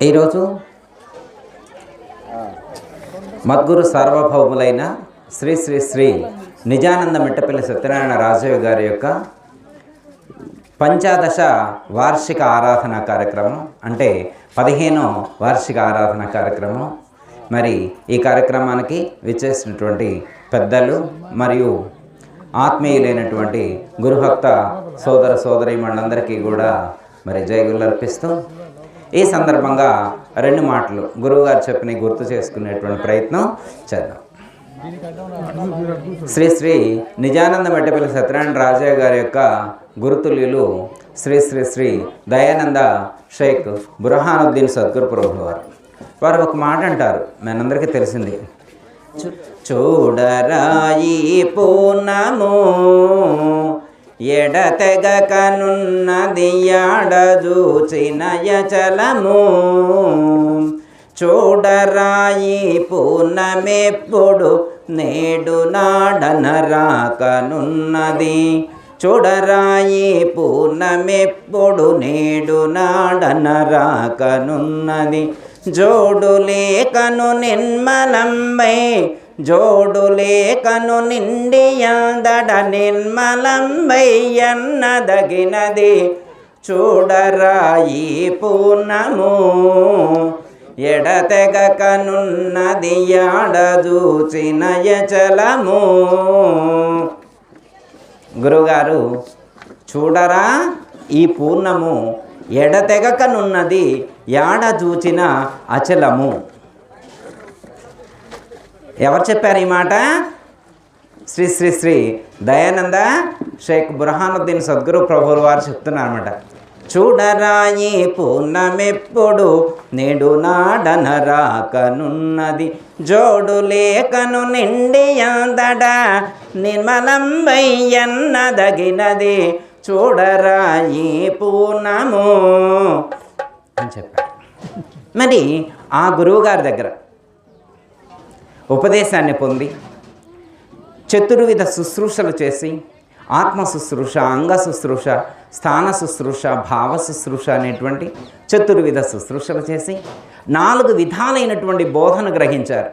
ఈరోజు మద్గురు సార్వభౌములైన శ్రీ శ్రీ శ్రీ నిజానంద మిట్టపల్లి సత్యనారాయణ రాజయ్య గారి యొక్క పంచాదశ వార్షిక ఆరాధన కార్యక్రమం అంటే పదిహేను వార్షిక ఆరాధన కార్యక్రమం. మరి ఈ కార్యక్రమానికి విచ్చేసినటువంటి పెద్దలు మరియు ఆత్మీయులైనటువంటి గురుభక్త సోదర సోదరి మనందరికీ కూడా మరి జయగులు అర్పిస్తూ ఈ సందర్భంగా రెండు మాటలు గురువుగారు చెప్పిన గుర్తు చేసుకునేటువంటి ప్రయత్నం చేద్దాం. శ్రీ శ్రీ నిజానంద మెట్టపల్లి సత్యనారాయణ రాజయ్య గారి యొక్క గురుతుల్యులు శ్రీ శ్రీ శ్రీ దయానంద షేక్ బురహానుద్దీన్ సద్గురు ప్రభు వారు. వారు ఒక మాట అంటారు మనందరికీ తెలిసింది. చూడరాయి పూర్ణము ఎడతెగకనున్నది యాడజూచిన యచలము చూడరాయి పూర్ణమెప్పుడు నేడు నాడన రాకనున్నది చూడరాయి పూర్ణమెప్పుడు నేడు నాడన రాకనున్నది జోడు లేకను నిర్మలంబై జోడులేకను నిండియాదడ నిర్మలంబయ్యన్నదగినది చూడరాయి పూర్ణము. ఎడతెగకనున్నది యాడదూచిన యచలము. గురుగారు చూడరా ఈ పూర్ణము ఎడతెగకనున్నది యాడ చూచిన అచలము. ఎవరు చెప్పారు ఈ మాట? శ్రీ శ్రీ శ్రీ దయానంద షేక్ బుర్హానుద్దీన్ సద్గురు ప్రభువుల వారు చెప్తున్నారు అనమాట చూడరాయి పూర్ణమెప్పుడు నేడు నాడన రాకనున్నది. జోడు లేకను నిండి అందడ నిర్మలంబయ్యన్నదగినది చూడరాయి పూర్ణము అని చెప్పారు. మరి ఆ గురువుగారి దగ్గర ఉపదేశాన్ని పొంది చతుర్విధ శుశ్రూషలు చేసి ఆత్మ శుశ్రూష అంగ శుశ్రూష స్థాన శుశ్రూష భావ శుశ్రూష అనేటువంటి చతుర్విధ శుశ్రూషలు చేసి నాలుగు విధాలైనటువంటి బోధన గ్రహించారు.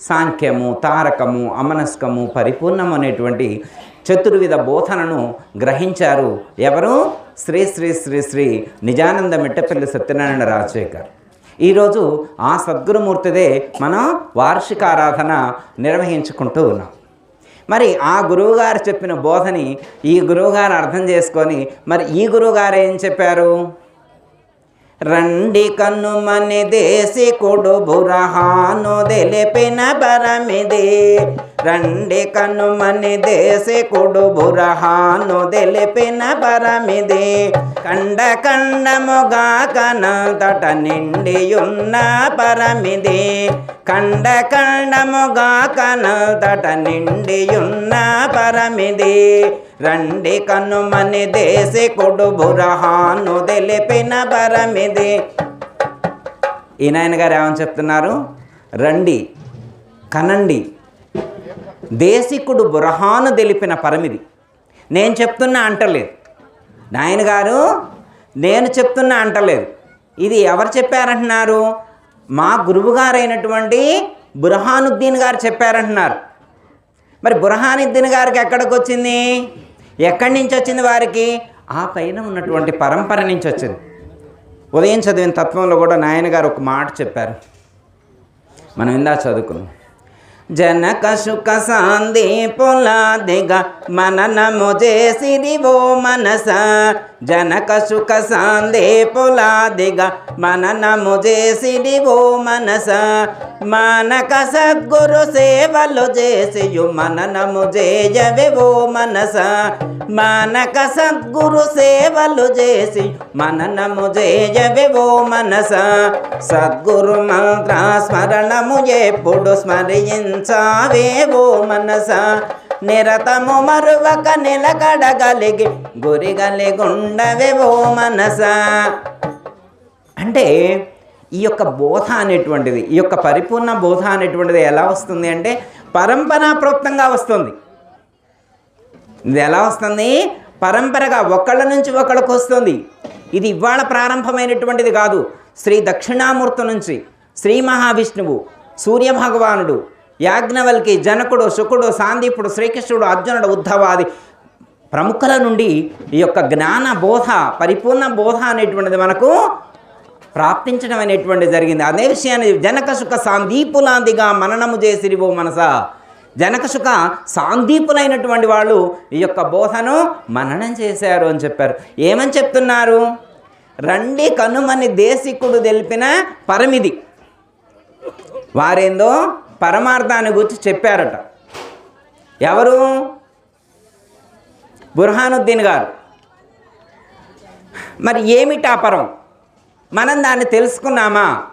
సాంఖ్యము తారకము అమనస్కము పరిపూర్ణము అనేటువంటి చతుర్విధ బోధనను గ్రహించారు ఎవరు? శ్రీ శ్రీ శ్రీ శ్రీ నిజానంద మిట్టపల్లి సత్యనారాయణ రాజశేఖర్. ఈరోజు ఆ సద్గురుమూర్తిదే మనం వార్షిక ఆరాధన నిర్వహించుకుంటూ ఉన్నాం. మరి ఆ గురువుగారు చెప్పిన బోధని ఈ గురువుగారు అర్థం చేసుకొని మరి ఈ గురువుగారు ఏం చెప్పారు? రండి కన్నుమని దేశి కొడు బురహాను తెలిపిన పరమిది రండి కనుమని దేశకుడు కొడు బురహాను తెలిపిన పరమిది కండ కండముగా కనంతట నిండియున్న పరమిది కండ కండముగా కనంతట నిండియున్న పరమిది రండి కనుమని దేశకుడు కొడు బురహాను తెలిపిన పరమిది ఈ నాయన గారు ఏమని చెప్తున్నారు? రండి కనండి. దేశికుడు బురహాను తెలిపిన పరమిది. నేను చెప్తున్నా అంటలేదు. నాయన గారు నేను చెప్తున్నా అంటలేదు. ఇది ఎవరు చెప్పారంటున్నారు? మా గురువుగారైనటువంటి బురహానుద్దీన్ గారు చెప్పారంటున్నారు. మరి బురహానుద్దీన్ గారికి ఎక్కడికి వచ్చింది ఎక్కడి నుంచి వచ్చింది వారికి? ఆ పైన ఉన్నటువంటి పరంపర నుంచి వచ్చింది. ఉదయం చదివిన తత్వంలో కూడా నాయన గారు ఒక మాట చెప్పారు. మనం ఇందా చదువుకున్నాం. జనక సుఖ సాందీపులాదిగా మననము చేసిరివో మనస. జనక సుఖ సాందీపులాదిగా మననము చేసిరివో మనస. మానక సద్గురు సేవలు చేసియు మననము చేయవివో మనస. మానక సద్గురు సేవలు చేసి మననము చేయవివో మనస. సద్గురు మంత్ర స్మరణము ఎప్పుడు స్మరించావేవో మనస. నిరతము మరువక నిలకడగలిగి గురిగలిగుండవేవో మనస. అంటే ఈ యొక్క బోధ అనేటువంటిది ఈ యొక్క పరిపూర్ణ బోధ అనేటువంటిది ఎలా వస్తుంది అంటే పరంపరాప్రోక్తంగా వస్తుంది. ఇది ఎలా వస్తుంది? పరంపరగా ఒకళ్ళ నుంచి ఒకళ్ళకు వస్తుంది. ఇది ఇవాళ ప్రారంభమైనటువంటిది కాదు. శ్రీ దక్షిణామూర్తి నుంచి శ్రీ మహావిష్ణువు సూర్యభగవానుడు యాజ్ఞవల్కి జనకుడు శుకుడు సాందీపుడు శ్రీకృష్ణుడు అర్జునుడు ఉద్ధవాది ప్రముఖుల నుండి ఈ యొక్క జ్ఞాన బోధ పరిపూర్ణ బోధ అనేటువంటిది మనకు ప్రాప్తించడం అనేటువంటి జరిగింది. అదే విషయాన్ని జనక సుఖ సాందీపులాందిగా మననము చేసిరివో మనస. జనక సుఖ సాందీపులైనటువంటి వాళ్ళు ఈ యొక్క బోధను మననం చేశారు అని చెప్పారు. ఏమని చెప్తున్నారు? రండి కనుమని దేశికుడు తెలిపిన పరమిది వారేందో? పరమార్థాన్ని గురించి చెప్పారట. ఎవరు? బుర్హానుద్దీన్ గారు. మరి ఏమిటి ఆ పరం మనం దాన్ని తెలుసుకున్నామా?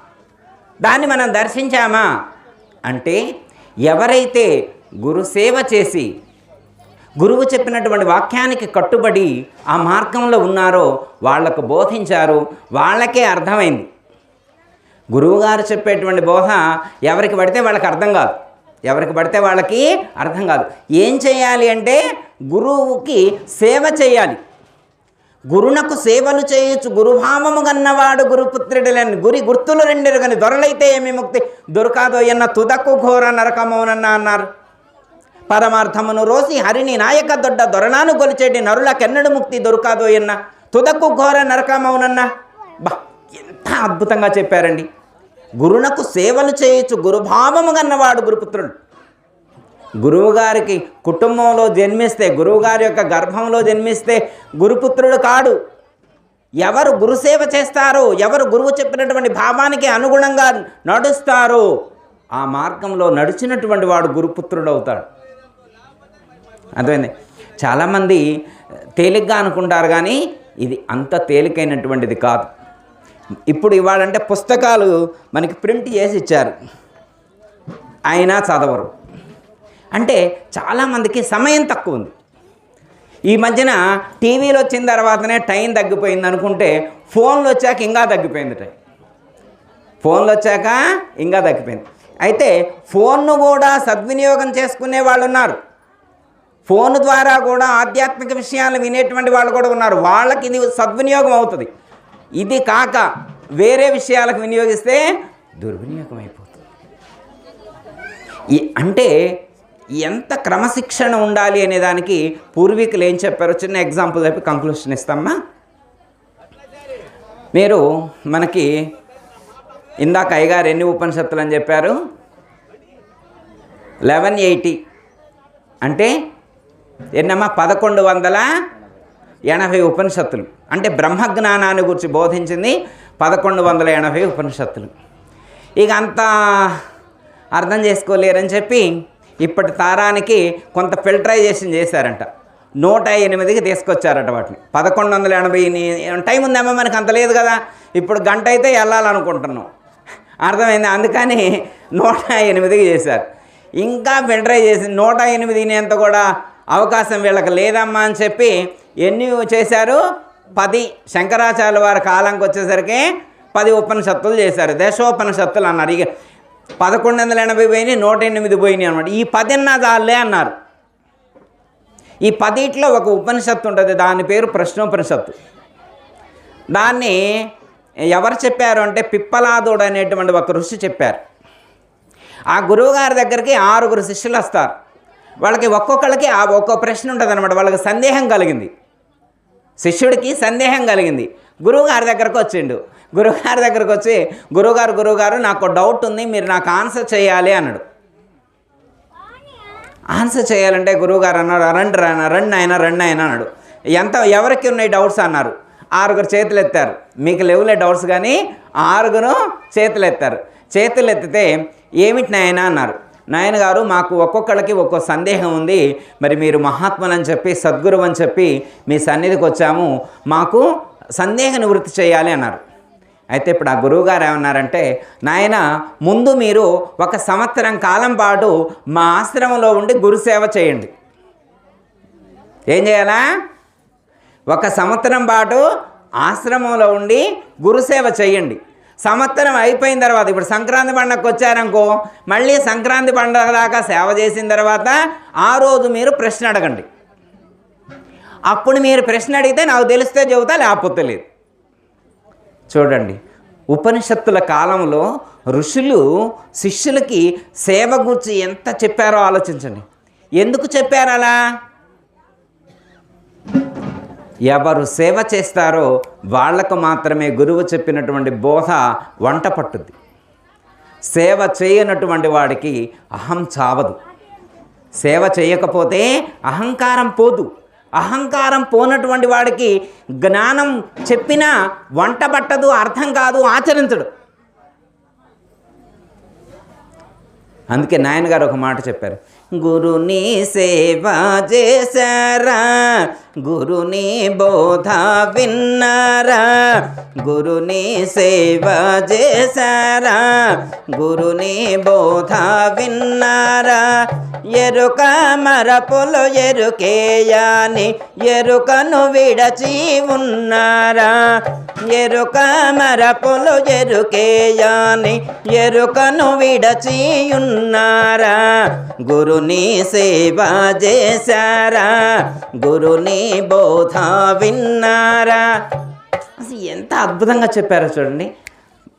దాన్ని మనం దర్శించామా? అంటే ఎవరైతే గురు సేవ చేసి గురువు చెప్పినటువంటి వాక్యానికి కట్టుబడి ఆ మార్గంలో ఉన్నారో వాళ్ళకు బోధించారు వాళ్ళకే అర్థమైంది. గురువుగారు చెప్పేటువంటి బోధ ఎవరికి పడితే వాళ్ళకి అర్థం కాదు. ఎవరికి పడితే వాళ్ళకి అర్థం కాదు. ఏం చేయాలి అంటే గురువుకి సేవ చేయాలి. గురునకు సేవలు చేయొచ్చు గురుభావము గన్నవాడు గురుపుత్రుడులని గురి గుర్తులు రెండరు కానీ దొరలైతే ఏమి ముక్తి? దొరకాదో ఎన్న తుదకు ఘోర నరకమౌనన్న అన్నారు. పరమార్థమును రోసి హరిని నాయక దొడ్డ దొరనాను గొలిచేటి నరులకెన్నడు ముక్తి దొరకాదో ఎన్న? తుదకు ఘోర నరకమౌనన్న? బా ఎంత అద్భుతంగా చెప్పారండి. గురునకు సేవలు చేయొచ్చు గురుభావము గన్నవాడు గురుపుత్రుడు. గురువుగారికి కుటుంబంలో జన్మిస్తే గురువుగారి యొక్క గర్భంలో జన్మిస్తే గురుపుత్రుడు కాడు. ఎవరు గురుసేవ చేస్తారో ఎవరు గురువు చెప్పినటువంటి భావానికి అనుగుణంగా నడుస్తారో ఆ మార్గంలో నడిచినటువంటి వాడు గురుపుత్రుడు అవుతాడు. అర్థమైంది? చాలామంది తేలిగ్గా అనుకుంటారు కానీ ఇది అంత తేలికైనటువంటిది కాదు. ఇప్పుడు ఇవాళంటే పుస్తకాలు మనకి ప్రింట్ చేసి ఇచ్చారు. అయినా చదవరు. అంటే చాలామందికి సమయం తక్కువ ఉంది. ఈ మధ్యన టీవీలు వచ్చిన తర్వాతనే టైం తగ్గిపోయింది అనుకుంటే ఫోన్లు వచ్చాక ఇంకా తగ్గిపోయింది టైం. ఫోన్లు వచ్చాక ఇంకా తగ్గిపోయింది. అయితే ఫోన్ను కూడా సద్వినియోగం చేసుకునే వాళ్ళు ఉన్నారు. ఫోన్ ద్వారా కూడా ఆధ్యాత్మిక విషయాలు వినేటువంటి వాళ్ళు కూడా ఉన్నారు. వాళ్ళకి ఇది సద్వినియోగం అవుతుంది. ఇది కాక వేరే విషయాలకు వినియోగిస్తే దుర్వినియోగం అయిపోతుంది అంటే ఎంత క్రమశిక్షణ ఉండాలి అనే దానికి పూర్వీకులు ఏం చెప్పారో చిన్న ఎగ్జాంపుల్ చెప్పి కంక్లూషన్ ఇస్తామా మీరు మనకి ఇందాక అయ్యగారు ఎన్ని ఉపనిషత్తులు అని చెప్పారు? లెవెన్ ఎయిటీ అంటే ఎన్నమ్మా? పదకొండు వందల ఎనభై ఉపనిషత్తులు. అంటే బ్రహ్మజ్ఞానాన్ని గురించి బోధించింది పదకొండు వందల ఎనభై ఉపనిషత్తులు. ఇక అంతా అర్థం చేసుకోలేరని చెప్పి ఇప్పటి తారానికి కొంత ఫిల్టరైజేషన్ చేశారంట. నూట ఎనిమిదికి తీసుకొచ్చారట వాటిని. పదకొండు వందల ఎనభై టైం ఉందేమో మనకి అంత లేదు కదా. ఇప్పుడు గంట అయితే వెళ్ళాలనుకుంటున్నాం. అర్థమైంది? అందుకని నూట ఎనిమిదికి చేశారు. ఇంకా ఫిల్టరైజ్ చేసి నూట ఎనిమిది అంత కూడా అవకాశం వీళ్ళకి లేదమ్మా అని చెప్పి ఎన్ని చేశారు? పది శంకరాచార్య వారి కాలంకి వచ్చేసరికి పది ఉపనిషత్తులు చేశారు. దశోపనిషత్తులు అన్నారు. ఇక పదకొండు వందల ఎనభై పోయినాయి నూట ఎనిమిది పోయినాయి అనమాట ఈ పదిన్నా చాలే అన్నారు. ఈ పదిట్లో ఒక ఉపనిషత్తు ఉంటుంది దాని పేరు ప్రశ్నోపనిషత్తు. దాన్ని ఎవరు చెప్పారు అంటే పిప్పలాదుడు అనేటువంటి ఒక ఋషి చెప్పారు. ఆ గురువుగారి దగ్గరికి ఆరుగురు శిష్యులు వస్తారు. వాళ్ళకి ఒక్కొక్కళ్ళకి ఆ ఒక్కో ప్రశ్న ఉంటుంది అనమాట వాళ్ళకి సందేహం కలిగింది. శిష్యుడికి సందేహం కలిగింది. గురువుగారి దగ్గరకు వచ్చిండు. గురువుగారి దగ్గరకు వచ్చి గురువుగారు గురువుగారు నాకు డౌట్ ఉంది మీరు నాకు ఆన్సర్ చేయాలి అన్నాడు. ఆన్సర్ చేయాలంటే గురువుగారు అన్నారు రండి రా రండి ఆయన రండి ఆయన అన్నాడు. ఎంత ఎవరికి ఉన్నాయి డౌట్స్ అన్నారు. ఆరుగురు చేతులు ఎత్తారు. మీకు లేవులే డౌట్స్ కానీ ఆరుగురు చేతులు ఎత్తారు. చేతులు ఎత్తితే ఏమిటి నాయన అన్నారు. నాయన గారు మాకు ఒక్కొక్కళ్ళకి ఒక్కో సందేహం ఉంది. మరి మీరు మహాత్ములు అని చెప్పి సద్గురు అని చెప్పి మీ సన్నిధికి వచ్చాము. మాకు సందేహ నివృత్తి చేయాలి అన్నారు. అయితే ఇప్పుడు ఆ గురువుగారు ఏమన్నారంటే నాయన ముందు మీరు ఒక సంవత్సరం కాలం పాటు మా ఆశ్రమంలో ఉండి గురుసేవ చేయండి. ఏం చేయాలా? ఒక సంవత్సరం పాటు ఆశ్రమంలో ఉండి గురుసేవ చేయండి. సంవత్సరం అయిపోయిన తర్వాత ఇప్పుడు సంక్రాంతి పండగకు వచ్చారనుకో మళ్ళీ సంక్రాంతి పండగ దాకా సేవ చేసిన తర్వాత ఆ రోజు మీరు ప్రశ్న అడగండి. అప్పుడు మీరు ప్రశ్న అడిగితే నాకు తెలిస్తే చెబుతా లేకపోతే లేదు. చూడండి ఉపనిషత్తుల కాలంలో ఋషులు శిష్యులకి సేవ గురించి ఎంత చెప్పారో ఆలోచించండి. ఎందుకు చెప్పారు అలా? ఎవరు సేవ చేస్తారో వాళ్ళకు మాత్రమే గురువు చెప్పినటువంటి బోధ వంట పట్టుద్ది. సేవ చేయనటువంటి వాడికి అహం చావదు. సేవ చేయకపోతే అహంకారం పోదు. అహంకారం పోనటువంటి వాడికి జ్ఞానం చెప్పినా వంట పట్టదు అర్థం కాదు ఆచరించడు. అందుకే నాయనగారు ఒక మాట చెప్పారు. గురుని సేవ చేశారా? గురుని బోధ విన్నారా? గురుని సేవ చేశారా? గురుని బోధ విన్నారా? ఎరుక మరపులు ఎరుకేయాని ఎరుకను విడచి ఉన్నారా? ఎరుక మరపులు ఎరుకేయాని ఎరుకను విడచి ఉన్నారా? గురుని సేవ చేశారా? గురుని బోధ విన్నారా? అసలు ఎంత అద్భుతంగా చెప్పారో చూడండి.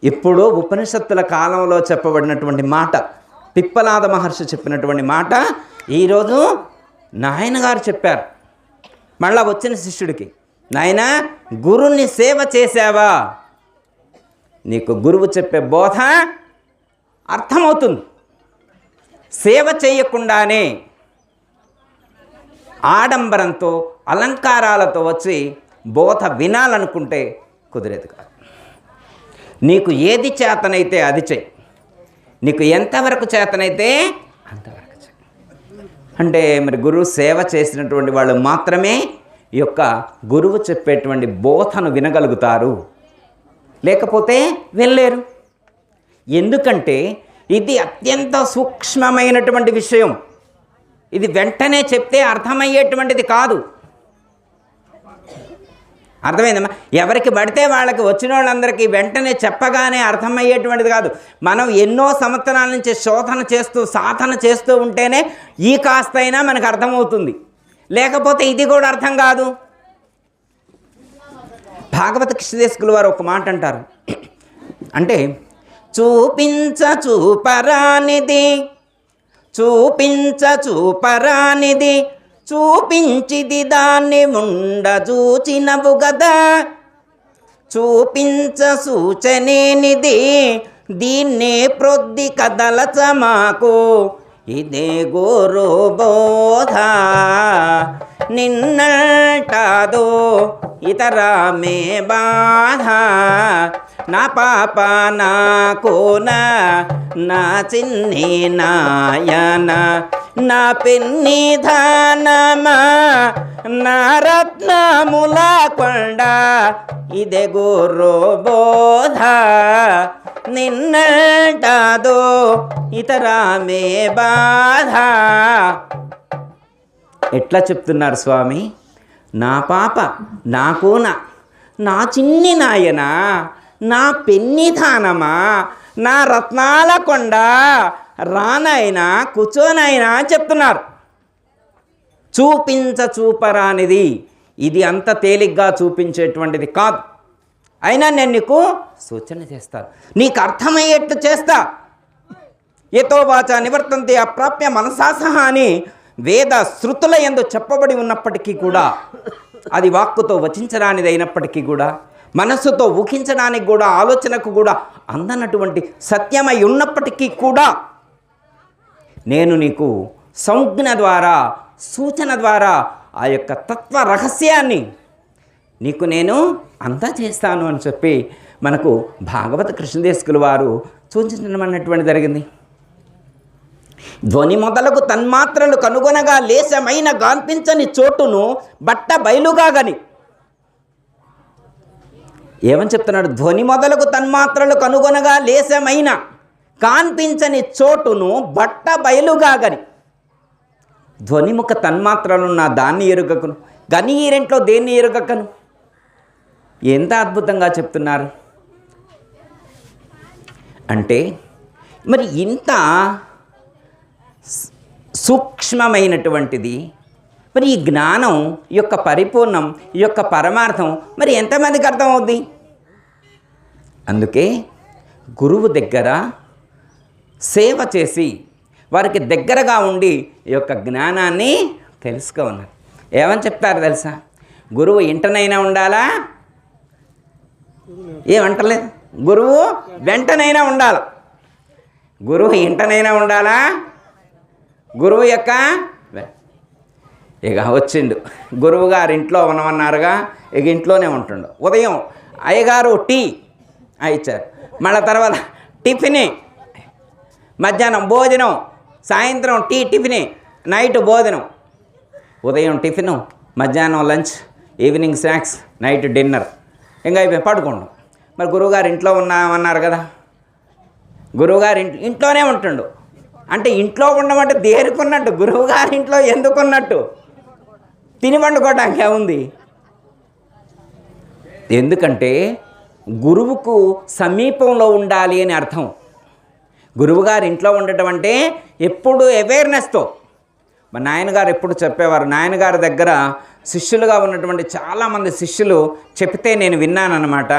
ఎప్పుడో ఉపనిషత్తుల కాలంలో చెప్పబడినటువంటి మాట పిప్పలాద మహర్షి చెప్పినటువంటి మాట ఈరోజు నాయన గారు చెప్పారు. మళ్ళా వచ్చిన శిష్యుడికి నాయన గురుని సేవ చేశావా? నీకు గురువు చెప్పే బోధ అర్థమవుతుంది. సేవ చేయకుండానే ఆడంబరంతో అలంకారాలతో వచ్చి బోధ వినాలనుకుంటే కుదిరేది కాదు. నీకు ఏది చేతనైతే అది చేయి నీకు ఎంతవరకు చేతనైతే అంతవరకు అంటే మరి గురువు సేవ చేసినటువంటి వాళ్ళు మాత్రమే ఈ యొక్క గురువు చెప్పేటువంటి బోధను వినగలుగుతారు. లేకపోతే వెళ్ళలేరు ఎందుకంటే ఇది అత్యంత సూక్ష్మమైనటువంటి విషయం. ఇది వెంటనే చెప్తే అర్థమయ్యేటువంటిది కాదు. అర్థమైందమ్మా? ఎవరికి పడితే వాళ్ళకి వచ్చిన వాళ్ళందరికీ వెంటనే చెప్పగానే అర్థమయ్యేటువంటిది కాదు. మనం ఎన్నో సంవత్సరాల నుంచి శోధన చేస్తూ సాధన చేస్తూ ఉంటేనే ఈ కాస్తైనా మనకు అర్థమవుతుంది. లేకపోతే ఇది కూడా అర్థం కాదు. భాగవత కృష్ణదేశకుల వారు ఒక మాట అంటారు. అంటే చూపించ చూపరానిది చూపించ చూపరానిది చూపించిది దాన్ని ఉండ చూచినవు గదా. చూపించ సూచనేనిది దీన్నే ప్రొద్ది కదలచ మాకు. ఇదే గోరో బోధ నిన్నటాదో ఇతర మే బాధ. నా పాప నా కోన నా చిన్ని నాయన నా పిన్ని ధానమా నా రత్నముల కొండ ఇదే గోరో బోధ. నిన్నటాదో ఇతర మే బాధ. ఎట్లా చెప్తున్నారు స్వామి? నా పాప నా కోన నా చిన్ని నాయన నా పెన్నిధానమా నా రత్నాల కొండ రానైనా కూర్చోనైనా చెప్తున్నారు. చూపించ చూపరానిది. ఇది అంత తేలిగ్గా చూపించేటువంటిది కాదు. అయినా నేను నీకు సూచన చేస్తాను. నీకు అర్థమయ్యేట్టు చేస్తా. ఏతో వాచ నివర్తంతే అప్రాప్య మనసాసహ అని వేద శృతుల ఎందు చెప్పబడి ఉన్నప్పటికీ కూడా అది వాక్కుతో వచించరానిది అయినప్పటికీ కూడా మనస్సుతో ఊహించడానికి కూడా ఆలోచనకు కూడా అందనటువంటి సత్యమై ఉన్నప్పటికీ కూడా నేను నీకు సంజ్ఞ ద్వారా సూచన ద్వారా ఆ యొక్క తత్వ రహస్యాన్ని నీకు నేను అంతా చేస్తాను అని చెప్పి మనకు భాగవత కృష్ణదేశకుల వారు సూచించడం అన్నటువంటి జరిగింది. ధ్వని మొదలకు తన్మాత్రలు కనుగొనగా లేశమైన గాంపించని చోటును బట్ట బయలుగా గని. ఏమని చెప్తున్నాడు? ధ్వని మొదలకు తన్మాత్రలు కనుగొనగా లేశమైన కాన్పించని చోటును బట్ట బయలుగా గని. ధ్వనిముఖ తన్మాత్రలున్న దాన్ని ఎరుగకను గని ఈరెంట్లో దేన్ని ఎరుగకను? ఎంత అద్భుతంగా చెప్తున్నారు? అంటే మరి ఇంత సూక్ష్మమైనటువంటిది. మరి ఈ జ్ఞానం ఈ యొక్క పరిపూర్ణం ఈ యొక్క పరమార్థం మరి ఎంతమందికి అర్థమవుద్ది? అందుకే గురువు దగ్గర సేవ చేసి వారికి దగ్గరగా ఉండి ఈ యొక్క జ్ఞానాన్ని తెలుసుకోన్నారు ఏమని చెప్తారు తెలుసా? గురువు ఇంటనైనా ఉండాలా? ఏమంటలేదు? గురువు వెంటనైనా ఉండాలి. గురువు ఇంటనైనా ఉండాలా? గురువు యొక్క ఇక వచ్చిండు. గురువు గారు ఇంట్లో ఉండమన్నారుగా ఇక ఇంట్లోనే ఉంటుండు. ఉదయం అయ్యగారు టీ ఇచ్చారు. మళ్ళీ తర్వాత టిఫిన్ మధ్యాహ్నం భోజనం సాయంత్రం టీ టిఫిన్ నైట్ భోజనం. ఉదయం టిఫిను మధ్యాహ్నం lunch evening snacks night dinner. ఇంకా అయిపోయి పడుకోండు. మరి గురువుగారు ఇంట్లో ఉన్నామన్నారు కదా. గురువుగారు ఇంట్లోనే ఉంటుండు. అంటే ఇంట్లో ఉండమంటే దేరుకున్నట్టు గురువుగారి ఇంట్లో ఎందుకున్నట్టు? తిని వండుకోవడానికి ఏముంది? ఎందుకంటే గురువుకు సమీపంలో ఉండాలి అని అర్థం. గురువుగారు ఇంట్లో ఉండటం అంటే ఎప్పుడు అవేర్నెస్తో మా నాయనగారు ఎప్పుడు చెప్పేవారు నాయనగారి దగ్గర శిష్యులుగా ఉన్నటువంటి చాలామంది శిష్యులు చెప్తే నేను విన్నానన్నమాట.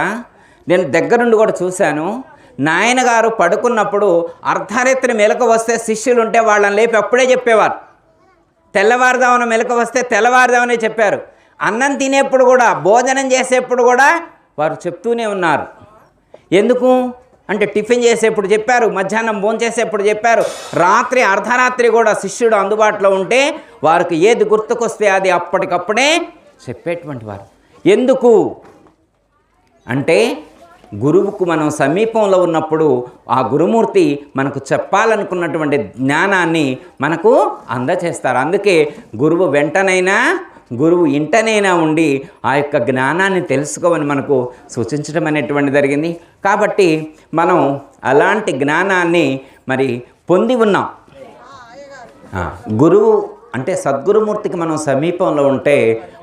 నేను దగ్గరుండి కూడా చూశాను. నాయనగారు పడుకున్నప్పుడు అర్ధరాత్రి మెలకు వస్తే శిష్యులు ఉంటే వాళ్ళని లేపి అప్పుడే చెప్పేవారు. తెల్లవారుదామున మెలకు వస్తే తెల్లవారుదామనే చెప్పారు. అన్నం తినేప్పుడు కూడా భోజనం చేసేప్పుడు కూడా వారు చెప్తూనే ఉన్నారు. ఎందుకు? అంటే టిఫిన్ చేసేప్పుడు చెప్పారు మధ్యాహ్నం భోంచేసేప్పుడు చెప్పారు. రాత్రి అర్ధరాత్రి కూడా శిష్యుడు అందుబాటులో ఉంటే వారికి ఏది గుర్తుకొస్తే అది అప్పటికప్పుడే చెప్పేటువంటి వారు. ఎందుకు? అంటే గురువుకు మనం సమీపంలో ఉన్నప్పుడు ఆ గురుమూర్తి మనకు చెప్పాలనుకున్నటువంటి జ్ఞానాన్ని మనకు అందచేస్తారు. అందుకే గురువు వెంటనైనా గురువు ఇంటనైనా ఉండి ఆ యొక్క జ్ఞానాన్ని తెలుసుకోమని మనకు సూచించడం అనేటువంటి జరిగింది. కాబట్టి మనం అలాంటి జ్ఞానాన్ని మరి పొంది ఉన్నాం. గురువు అంటే సద్గురుమూర్తికి మనం సమీపంలో ఉంటే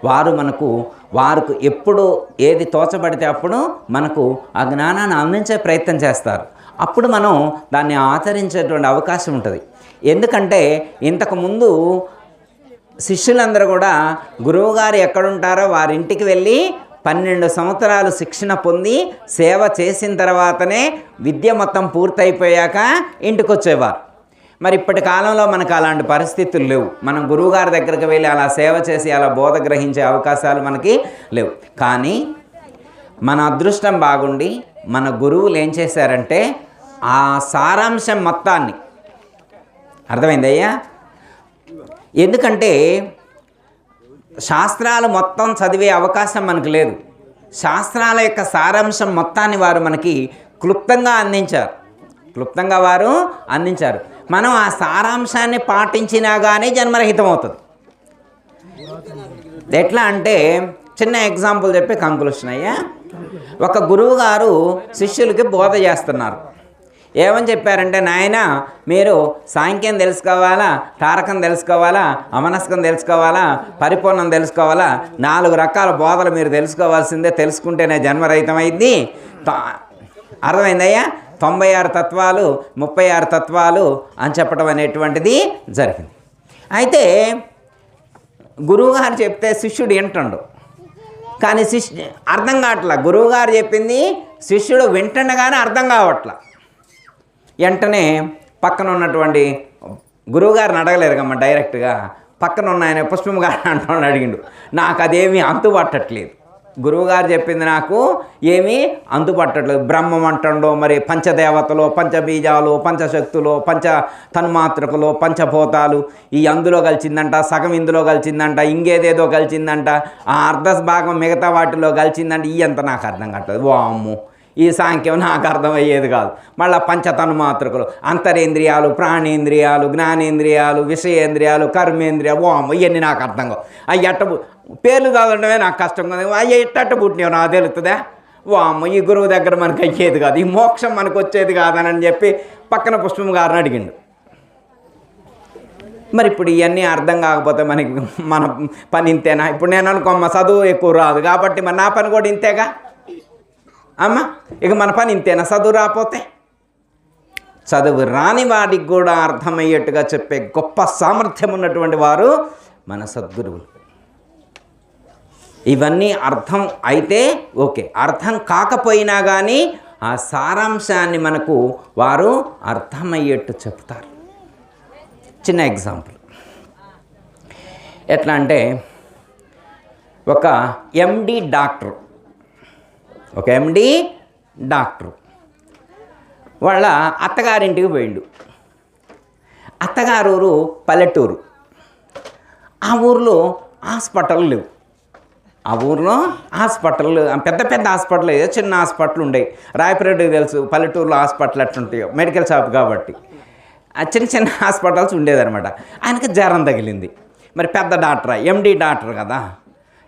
వారు మనకు వారికి ఎప్పుడు ఏది తోచబడితే అప్పుడు మనకు ఆ జ్ఞానాన్ని అందించే ప్రయత్నం చేస్తారు. అప్పుడు మనం దాన్ని ఆచరించేటువంటి అవకాశం ఉంటుంది. ఎందుకంటే ఇంతకుముందు శిష్యులందరూ కూడా గురువుగారు ఎక్కడుంటారో వారి ఇంటికి వెళ్ళి పన్నెండు సంవత్సరాలు శిక్షణ పొంది సేవ చేసిన తర్వాతనే విద్య మొత్తం పూర్తయిపోయాక ఇంటికి వచ్చేవారు మరి ఇప్పటి కాలంలో మనకు అలాంటి పరిస్థితులు లేవు. మనం గురువుగారి దగ్గరికి వెళ్ళి అలా సేవ చేసి అలా బోధ గ్రహించే అవకాశాలు మనకి లేవు. కానీ మన అదృష్టం బాగుండి మన గురువులు ఏం చేశారంటే ఆ సారాంశం మొత్తాన్ని అర్థమైందయ్యా? ఎందుకంటే శాస్త్రాలు మొత్తం చదివే అవకాశం మనకు లేదు. శాస్త్రాల యొక్క సారాంశం మొత్తాన్ని వారు మనకి క్లుప్తంగా అందించారు. క్లుప్తంగా వారు అందించారు. మనం ఆ సారాంశాన్ని పాటించినా కానీ జన్మరహితం అవుతుంది. ఎట్లా అంటే చిన్న ఎగ్జాంపుల్ చెప్పి కంక్లూషన్ అయ్యా. ఒక గురువు గారు శిష్యులకి బోధ చేస్తున్నారు. ఏమని చెప్పారంటే నాయన మీరు సాంఖ్యం తెలుసుకోవాలా తారకం తెలుసుకోవాలా అమనస్కం తెలుసుకోవాలా పరిపూర్ణం తెలుసుకోవాలా నాలుగు రకాల బోధలు మీరు తెలుసుకోవాల్సిందే తెలుసుకుంటేనే జన్మరహితమైంది. అర్థమైందయ్యా? తొంభై ఆరు తత్వాలు ముప్పై ఆరు తత్వాలు అని చెప్పడం అనేటువంటిది జరిగింది. అయితే గురువుగారు చెప్తే శిష్యుడు వింటుండు. కానీ శిష్యు అర్థం కావట్లా. గురువుగారు చెప్పింది శిష్యుడు వింటుండగానే అర్థం కావట్లా. వెంటనే పక్కన ఉన్నటువంటి గురువుగారిని అడగలేరు కమ్మ డైరెక్ట్గా. పక్కన ఉన్న ఆయన పుష్పం గారు అంటున్నాడు అడిగిండు. నాకు అదేమీ అంతుపట్టట్లేదు. గురువుగారు చెప్పింది నాకు ఏమీ? అందుపట్టట్లేదు. బ్రహ్మం అంటుండో మరి పంచదేవతలు పంచబీజాలు పంచశక్తులు పంచ తన్మాత్రకులు పంచభూతాలు. ఈ అందులో కలిసిందంట సగం ఇందులో కలిసిందంట ఇంకేదేదో కలిసిందంట ఆ అర్ధ భాగం మిగతా వాటిలో కలిసిందంట ఈ అంత నాకు అర్థం కట్టదు ఓ అమ్ము ఈ సాంఖ్యం నాకు అర్థమయ్యేది కాదు. మళ్ళీ పంచతన్మాత్రకులు అంతరేంద్రియాలు ప్రాణేంద్రియాలు జ్ఞానేంద్రియాలు విషయేంద్రియాలు కర్మేంద్రియాలు ఓ అమ్మ ఇవన్నీ నాకు అర్థం కావు. అవి ఎట్ట పేర్లు చదవడమే నాకు కష్టం కదా. అవి ఎట్టట్ట పుట్టినావు నాకు తెలుస్తుందా? ఓ అమ్మ ఈ గురువు దగ్గర మనకు అయ్యేది కాదు ఈ మోక్షం మనకు వచ్చేది కాదని చెప్పి పక్కన పుష్పం గారిని అడిగిండు. మరి ఇప్పుడు ఇవన్నీ అర్థం కాకపోతే మనకి మన పని ఇంతేనా? ఇప్పుడు నేను అనుకోమ్మ చదువు ఎక్కువ రాదు కాబట్టి మరి నా పని కూడా ఇంతేగా? అమ్మ ఇక మన పని ఇంతేనా? చదువు రాకపోతే? చదువు రాని వాడికి కూడా అర్థమయ్యేట్టుగా చెప్పే గొప్ప సామర్థ్యం ఉన్నటువంటి వారు మన సద్గురువులు. ఇవన్నీ అర్థం అయితే ఓకే. అర్థం కాకపోయినా కానీ ఆ సారాంశాన్ని మనకు వారు అర్థమయ్యేట్టు చెప్తారు. చిన్న ఎగ్జాంపుల్. ఎట్లా అంటే ఒక ఎండి డాక్టర్ ఒక ఎండి డాక్టర్ వాళ్ళ అత్తగారింటికి పోయిండు. అత్తగారు ఊరు పల్లెటూరు. ఆ ఊర్లో హాస్పిటల్ లేవు. ఆ ఊర్లో హాస్పిటల్ పెద్ద పెద్ద హాస్పిటల్ ఏదో చిన్న హాస్పిటల్ ఉండేవి. రాయపరెడ్డి తెలుసు పల్లెటూరులో హాస్పిటల్ ఎట్లుంటాయో మెడికల్ షాప్ కాబట్టి. ఆ చిన్న చిన్న హాస్పిటల్స్ ఉండేదన్నమాట. ఆయనకి జ్వరం తగిలింది. మరి పెద్ద డాక్టర్ ఎండి డాక్టర్ కదా.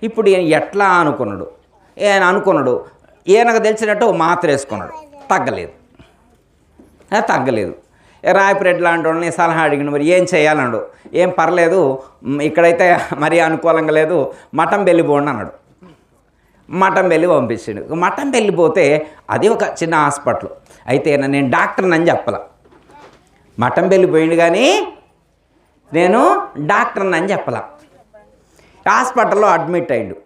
ఇప్పుడు ఈయన ఎట్లా అనుకున్నాడు? ఈయన అనుకున్నాడు ఈయనకు తెలిసినట్టు ఓ మాత్ర వేసుకున్నాడు. తగ్గలేదు. తగ్గలేదు. రాయపరెడ్డి లాంటి వాళ్ళని సలహా అడిగిన మరి ఏం చేయాలన్నాడు? ఏం పర్లేదు ఇక్కడైతే మరీ అనుకూలంగా లేదు మఠం వెళ్ళిపోండి అన్నాడు. మఠం వెళ్ళి పంపించాడు. మఠం వెళ్ళిపోతే అది ఒక చిన్న హాస్పిటల్. అయితే నేను డాక్టర్ని అని చెప్పాల. మఠం వెళ్ళిపోయింది కానీ నేను డాక్టర్ని అని చెప్పాల. హాస్పిటల్లో అడ్మిట్ అయ్యాడు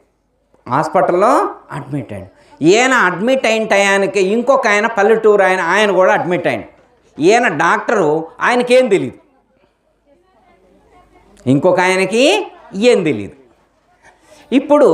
హాస్పిటల్లో అడ్మిట్ అయ్యాడు ఈయన అడ్మిట్ అయిన టయానికి ఇంకొక ఆయన పల్లెటూరు ఆయన ఆయన కూడా అడ్మిట్ అయ్యాడు ఈయన డాక్టరు ఆయనకేం తెలియదు ఇంకొక ఆయనకి ఏం తెలియదు ఇప్పుడు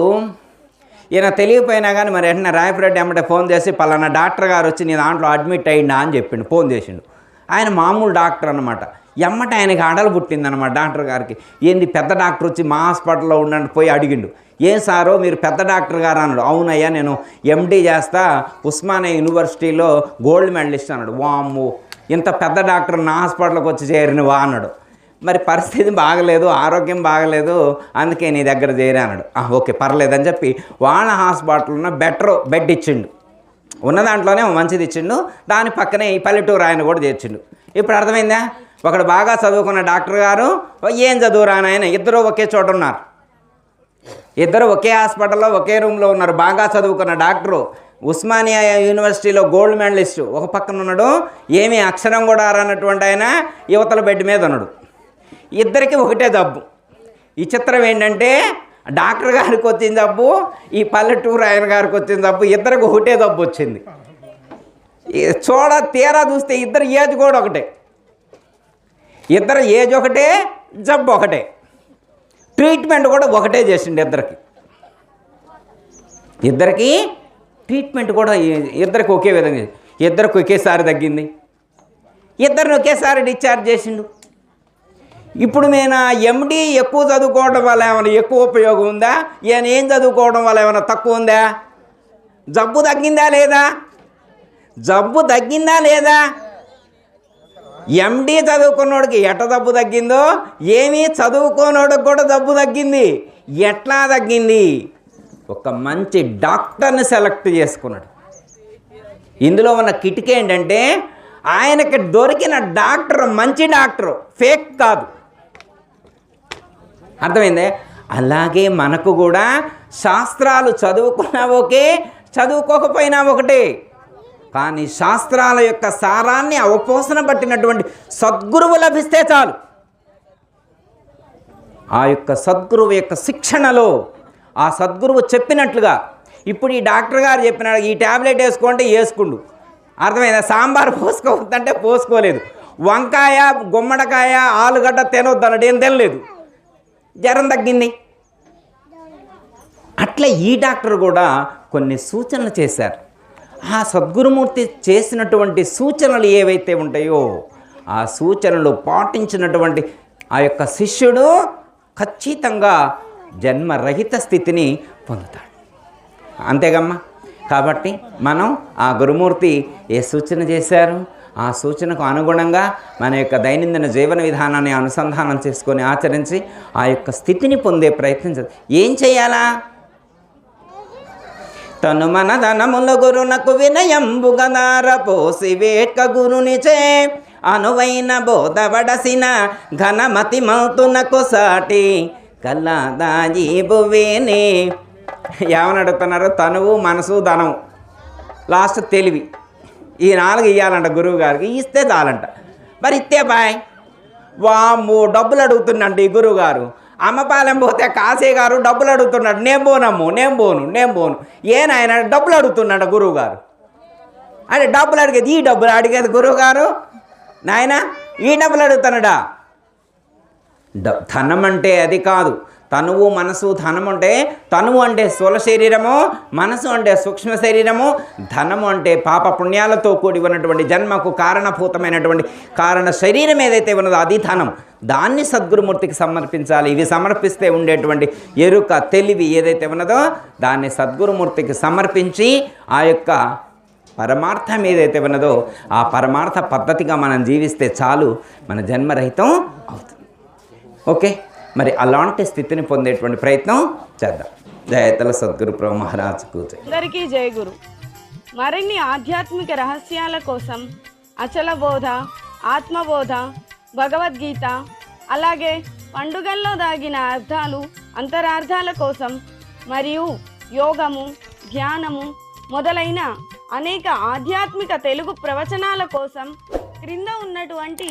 ఈయన తెలియపోయినా కానీ మరి వెంటనే రాయపురెడ్డి అమ్మటే ఫోన్ చేసి పలానా డాక్టర్ గారు వచ్చి నీ దాంట్లో అడ్మిట్ అయ్యిండా అని చెప్పిండు ఫోన్ చేసిండు. ఆయన మామూలు డాక్టర్ అనమాట ఎమ్మట ఆయనకి అడలు పుట్టిందనమాట డాక్టర్ గారికి. ఏంది పెద్ద డాక్టర్ వచ్చి మా హాస్పిటల్లో ఉండండి పోయి అడిగిండు. ఏం సారో మీరు పెద్ద డాక్టర్ గారు అన్నాడు. అవునయ్యా నేను ఎండి చేస్తా ఉస్మానియా యూనివర్సిటీలో గోల్డ్ మెడలిస్ట్ అన్నాడు. వామ్ము. ఇంత పెద్ద డాక్టర్ నా హాస్పిటల్కి వచ్చి చేరినవా అన్నాడు. మరి పరిస్థితి బాగలేదు ఆరోగ్యం బాగలేదు అందుకే నీ దగ్గర చేరానడు ఓకే పర్లేదని చెప్పి వాళ్ళ హాస్పిటల్లో బెటర్ బెడ్ ఇచ్చిండు. ఉన్న దాంట్లోనే మంచిది ఇచ్చిండు దాని పక్కనే ఈ పల్లెటూరు ఆయన కూడా చేర్చిండు. ఇప్పుడు అర్థమైందా? ఒకడు బాగా చదువుకున్న డాక్టర్ గారు ఏం చదువురా ఆయన ఇద్దరు ఒకే చోట ఉన్నారు. ఇద్దరు ఒకే హాస్పిటల్లో ఒకే రూమ్లో ఉన్నారు. బాగా చదువుకున్న డాక్టరు ఉస్మానియా యూనివర్సిటీలో గోల్డ్ మెడలిస్ట్. ఒక పక్కన ఉన్నాడు ఏమీ అక్షరం కూడా రానటువంటి ఆయన యువతల బెడ్ మీద ఉన్నాడు. ఇద్దరికి ఒకటే జబ్బు. ఈ చిత్రం ఏంటంటే డాక్టర్ గారికి వచ్చిన జబ్బు ఈ పల్లెటూరు ఆయన గారికి వచ్చిన జబ్బు ఇద్దరికి ఒకటే జబ్బు వచ్చింది. చూడ తీరా చూస్తే ఇద్దరు ఏజ్ కూడా ఒకటే. ఇద్దరు ఏజ్ ఒకటే జబ్బు ఒకటే. ట్రీట్మెంట్ కూడా ఒకటే చేసిండు ఇద్దరికి. ఇద్దరికి ట్రీట్మెంట్ కూడా ఇద్దరికి ఒకే విధంగా ఇద్దరికి ఒకేసారి తగ్గింది. ఇద్దరిని ఒకేసారి డిశ్చార్జ్ చేసిండు. ఇప్పుడు నేను ఎండి ఎక్కువ చదువుకోవడం వల్ల ఏమైనా ఎక్కువ ఉపయోగం ఉందా? ఈయన ఏం చదువుకోవడం వల్ల ఏమైనా తక్కువ ఉందా? జబ్బు తగ్గిందా లేదా? జబ్బు తగ్గిందా లేదా? ఎండి చదువుకున్నోడికి ఎట్ట జబ్బు తగ్గిందో ఏమీ చదువుకోనోడికి కూడా జబ్బు తగ్గింది. ఎట్లా తగ్గింది? ఒక మంచి డాక్టర్ని సెలెక్ట్ చేసుకున్నాడు. ఇందులో ఉన్న కిటికీ ఏంటంటే ఆయనకి దొరికిన డాక్టర్ మంచి డాక్టర్ ఫేక్ కాదు. అర్థమైందే? అలాగే మనకు కూడా శాస్త్రాలు చదువుకున్నా ఒకే చదువుకోకపోయినా ఒకటే. కానీ శాస్త్రాల యొక్క సారాన్ని అవపోసన పట్టినటువంటి సద్గురువు లభిస్తే చాలు. ఆ యొక్క సద్గురువు యొక్క శిక్షణలో ఆ సద్గురువు చెప్పినట్లుగా. ఇప్పుడు ఈ డాక్టర్ గారు చెప్పినాడు ఈ ట్యాబ్లెట్ వేసుకోంటే వేసుకుండు. అర్థమైందా? సాంబార్ పోసుకోవద్దంటే పోసుకోలేదు. వంకాయ గుమ్మడికాయ ఆలుగడ్డ తినొద్దు అన్నాడు. ఏం తినలేదు. జ్వరం తగ్గింది. అట్లా ఈ డాక్టర్ కూడా కొన్ని సూచనలు చేశారు. ఆ సద్గురుమూర్తి చేసినటువంటి సూచనలు ఏవైతే ఉంటాయో ఆ సూచనలు పాటించినటువంటి ఆ యొక్క శిష్యుడు ఖచ్చితంగా జన్మరహిత స్థితిని పొందుతాడు. అంతేగమ్మా. కాబట్టి మనం ఆ గురుమూర్తి ఏ సూచన చేశారు? ఆ సూచనకు అనుగుణంగా మన యొక్క దైనందిన జీవన విధానాన్ని అనుసంధానం చేసుకొని ఆచరించి ఆ యొక్క స్థితిని పొందే ప్రయత్నం చేద్దాం. ఏం చేయాలా? తను మన ధనముల గురునకు వినయంబుగదార పోసి వేట్క గురునిచే అనువైన బోధవడసిన ఘనమతి మౌతునకు సాటి కల్లాదాజీబువేనే ఏమని అడుగుతున్నారు? తనువు మనసు ధనం. లాస్ట్ తెలివి. ఈ నాలుగు ఇవ్వాలంట గురువు గారికి. ఇస్తే చాలంట. మరి ఇస్తే బాయ్. వాము డబ్బులు అడుగుతున్నాడు ఈ గురువు గారు. అమ్మపాలెం పోతే కాశీ గారు డబ్బులు అడుగుతున్నాడు. నేను పోనమ్ము నేను పోను నేను పోను. ఏ డబ్బులు అడుగుతున్నాడు గురువు గారు. అంటే డబ్బులు అడిగేది ఈ డబ్బులు అడిగేది గురువు గారు? నాయన ఈ డబ్బులు అడుగుతున్నాడా? ధనం అంటే అది కాదు. తనువు మనసు ధనం అంటే తనువు అంటే స్థూల శరీరము మనసు అంటే సూక్ష్మ శరీరము ధనము అంటే పాప పుణ్యాలతో కూడి ఉన్నటువంటి జన్మకు కారణభూతమైనటువంటి కారణ శరీరం ఏదైతే ఉన్నదో అది ధనం. దాన్ని సద్గురుమూర్తికి సమర్పించాలి. ఇవి సమర్పిస్తే ఉండేటువంటి ఎరుక తెలివి ఏదైతే ఉన్నదో దాన్ని సద్గురుమూర్తికి సమర్పించి ఆ యొక్క పరమార్థం ఏదైతే ఉన్నదో ఆ పరమార్థ పద్ధతిగా మనం జీవిస్తే చాలు మన జన్మరహితం అవుతుంది. ఓకే? మరి అలాంటి స్థితిని పొందేటువంటి ప్రయత్నం చేద్దాం. జయతల సద్గురు ప్రభు మహారాజ్ కూర్చో అందరికీ జయ గురు. మరిన్ని ఆధ్యాత్మిక రహస్యాల కోసం అచల బోధ ఆత్మబోధ భగవద్గీత అలాగే పండుగల్లో దాగిన అర్థాలు అంతరార్థాల కోసం మరియు యోగము ధ్యానము మొదలైన అనేక ఆధ్యాత్మిక తెలుగు ప్రవచనాల కోసం క్రింద ఉన్నటువంటి